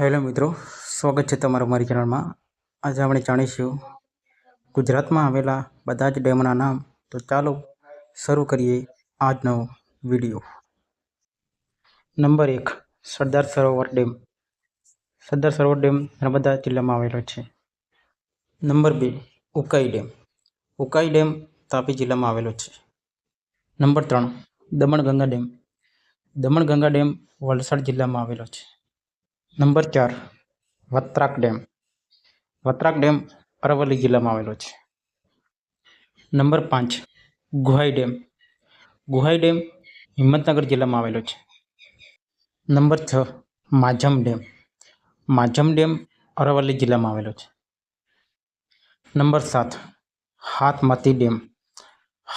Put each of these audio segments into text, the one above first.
Hello મિત્રો, સ્વાગત છે તમારું મારી ચેનલમાં. આજે આપણે જાણીશું ગુજરાતમાં આવેલા બધા જ ડેમના નામ. તો ચાલો શરૂ કરીએ આજનો વીડિયો. નંબર એક, સરદાર સરોવર ડેમ. સરદાર સરોવર ડેમ નર્મદા જિલ્લામાં આવેલો છે. નંબર બે, ઉકાઈ ડેમ. ઉકાઈ ડેમ તાપી જિલ્લામાં આવેલો છે. નંબર ત્રણ, દમણગંગા ડેમ. દમણગંગા ડેમ વલસાડ જિલ્લામાં આવેલો છે. નંબર ચાર, વત્રાક ડેમ. વત્રાક ડેમ અરવલ્લી જિલ્લામાં આવેલો છે. નંબર પાંચ, ગુહાઈ ડેમ. ગુહાઈ ડેમ હિંમતનગર જિલ્લામાં આવેલો છે. નંબર છ માઝમ ડેમ. માઝમ ડેમ અરવલ્લી જિલ્લામાં આવેલો છે. નંબર સાત, હાથમતી ડેમ.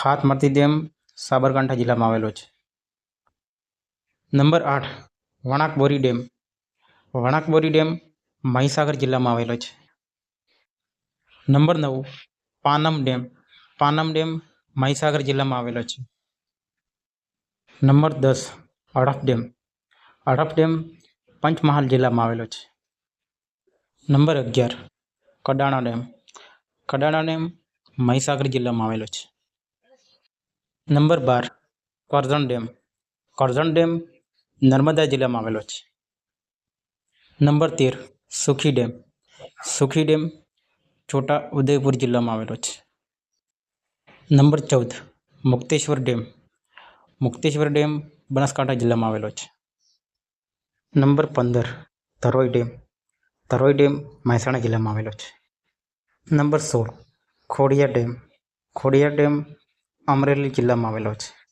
હાથમતી ડેમ સાબરકાંઠા જિલ્લામાં આવેલો છે. નંબર આઠ, વણાકબોરી ડેમ. વણાકબોરી ડેમ મહીસાગર જિલ્લામાં આવેલો છે. નંબર નવ, પાનમ ડેમ. પાનમ ડેમ મહીસાગર જિલ્લામાં આવેલો છે. નંબર દસ, અડફ ડેમ. અડફ ડેમ પંચમહાલ જિલ્લામાં આવેલો છે. નંબર અગિયાર, કડાણા ડેમ. કડાણા ડેમ મહીસાગર જિલ્લામાં આવેલો છે. નંબર બાર, કરજણ ડેમ. કરજણ ડેમ નર્મદા જિલ્લામાં આવેલો છે. નંબર તેર, સુખી ડેમ. સુખી ડેમ છોટા ઉદયપુર જિલ્લામાં આવેલો છે. નંબર ચૌદ, મુક્તેશ્વર ડેમ. મુક્તેશ્વર ડેમ બનાસકાંઠા જિલ્લામાં આવેલો છે. નંબર પંદર ધરોઈ ડેમ. ધરોઈ ડેમ મહેસાણા જિલ્લામાં આવેલો છે. નંબર સોળ ખોડિયા ડેમ. ખોડિયા ડેમ અમરેલી જિલ્લામાં આવેલો છે.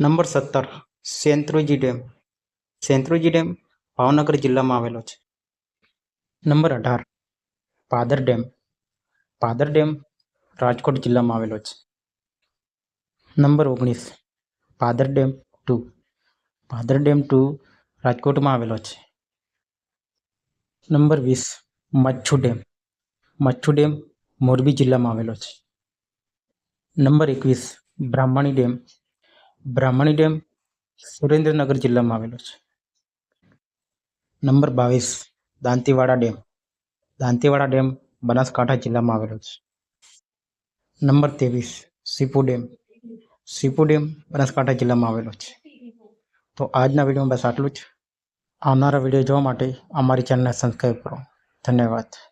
નંબર સત્તર સેંત્રુજી ડેમ. સેંત્રુજી ડેમ ભાવનગર જિલ્લામાં આવેલો છે. નંબર અઢાર, પાદર ડેમ. પાદર ડેમ રાજકોટ જિલ્લામાં આવેલો છે. નંબર ઓગણીસ, Padar dam two. Padar dam two રાજકોટમાં આવેલો છે. નંબર વીસ, મચ્છુ ડેમ. મચ્છુ ડેમ મોરબી જિલ્લામાં આવેલો છે. નંબર એકવીસ, બ્રાહ્મણી ડેમ. બ્રાહ્મણી ડેમ સુરેન્દ્રનગર જિલ્લામાં આવેલો છે. નંબર બાવીસ, દાંતીવાડા ડેમ. દાંતીવાડા ડેમ બનાસકાંઠા જિલ્લામાં આવેલો છે. નંબર ત્રેવીસ, સીપુ ડેમ. સીપુ ડેમ બનાસકાંઠા જિલ્લામાં આવેલો છે. તો આજના વિડીયોમાં બસ આટલું જ. આવનારા વીડિયો જોવા માટે અમારી ચેનલને સબસ્ક્રાઈબ કરો. ધન્યવાદ.